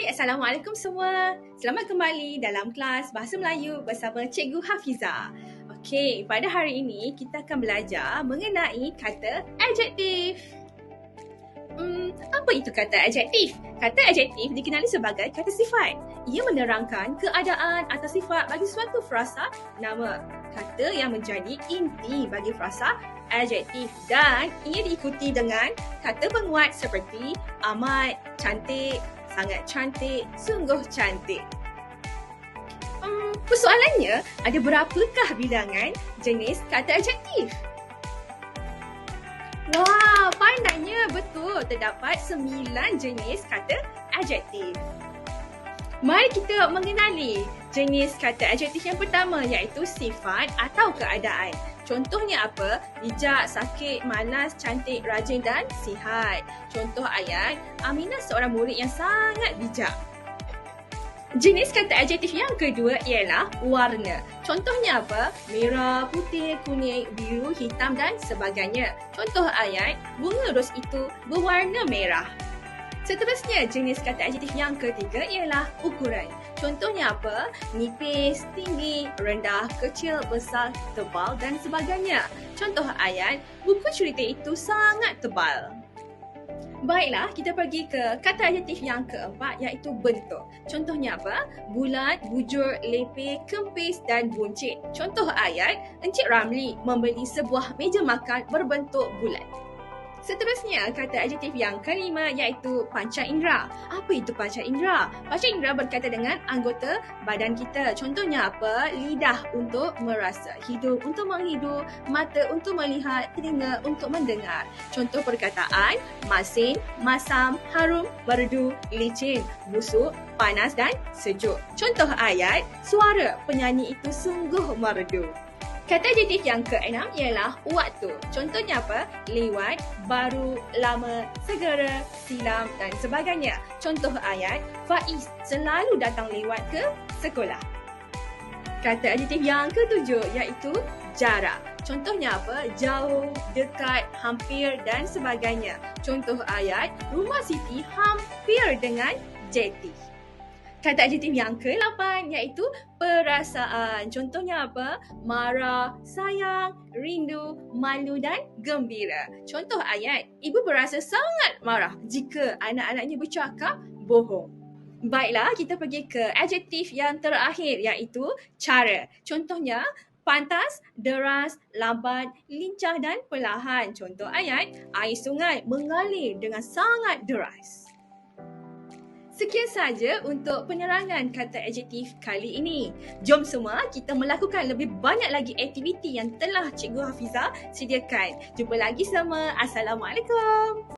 Hai, Assalamualaikum semua. Selamat kembali dalam kelas Bahasa Melayu bersama Cikgu Hafiza. Okey, pada hari ini kita akan belajar mengenai kata adjektif. Hmm, apa itu kata adjektif? Kata adjektif dikenali sebagai kata sifat. Ia menerangkan keadaan atau sifat bagi suatu frasa nama. Kata yang menjadi inti bagi frasa adjektif dan ia diikuti dengan kata penguat seperti amat, cantik, sangat cantik, sungguh cantik. Hmm, persoalannya, ada berapakah bilangan jenis kata adjektif? Wah, pandainya betul terdapat sembilan jenis kata adjektif. Mari kita mengenali jenis kata adjektif yang pertama iaitu sifat atau keadaan. Contohnya apa? Bijak, sakit, malas, cantik, rajin dan sihat. Contoh ayat, Aminah seorang murid yang sangat bijak. Jenis kata adjektif yang kedua ialah warna. Contohnya apa? Merah, putih, kuning, biru, hitam dan sebagainya. Contoh ayat, bunga ros itu berwarna merah. Seterusnya, jenis kata adjektif yang ketiga ialah ukuran. Contohnya apa? Nipis, tinggi, rendah, kecil, besar, tebal dan sebagainya. Contoh ayat, buku cerita itu sangat tebal. Baiklah, kita pergi ke kata adjektif yang keempat iaitu bentuk. Contohnya apa? Bulat, bujur, lepeh, kempis dan buncit. Contoh ayat, Encik Ramli membeli sebuah meja makan berbentuk bulat. Seterusnya, kata adjektif yang kelima iaitu panca indera. Apa itu panca indera? Panca indera berkaitan dengan anggota badan kita. Contohnya apa? Lidah untuk merasa, hidung untuk menghidup, mata untuk melihat, telinga untuk mendengar. Contoh perkataan, masin, masam, harum, berdu, licin, busuk, panas dan sejuk. Contoh ayat, suara penyanyi itu sungguh merdu. Kata adjektif yang keenam ialah waktu. Contohnya apa? Lewat, baru, lama, segera, silam dan sebagainya. Contoh ayat, Faiz selalu datang lewat ke sekolah. Kata adjektif yang ketujuh iaitu jarak. Contohnya apa? Jauh, dekat, hampir dan sebagainya. Contoh ayat, rumah Siti hampir dengan jeti. Kata adjektif yang ke-8 iaitu perasaan. Contohnya apa? Marah, sayang, rindu, malu dan gembira. Contoh ayat, ibu berasa sangat marah jika anak-anaknya bercakap bohong. Baiklah, kita pergi ke adjektif yang terakhir iaitu cara. Contohnya, pantas, deras, lambat, lincah dan perlahan. Contoh ayat, air sungai mengalir dengan sangat deras. Sekian saja untuk penerangan kata adjektif kali ini. Jom semua kita melakukan lebih banyak lagi aktiviti yang telah Cikgu Hafiza sediakan. Jumpa lagi sama. Assalamualaikum.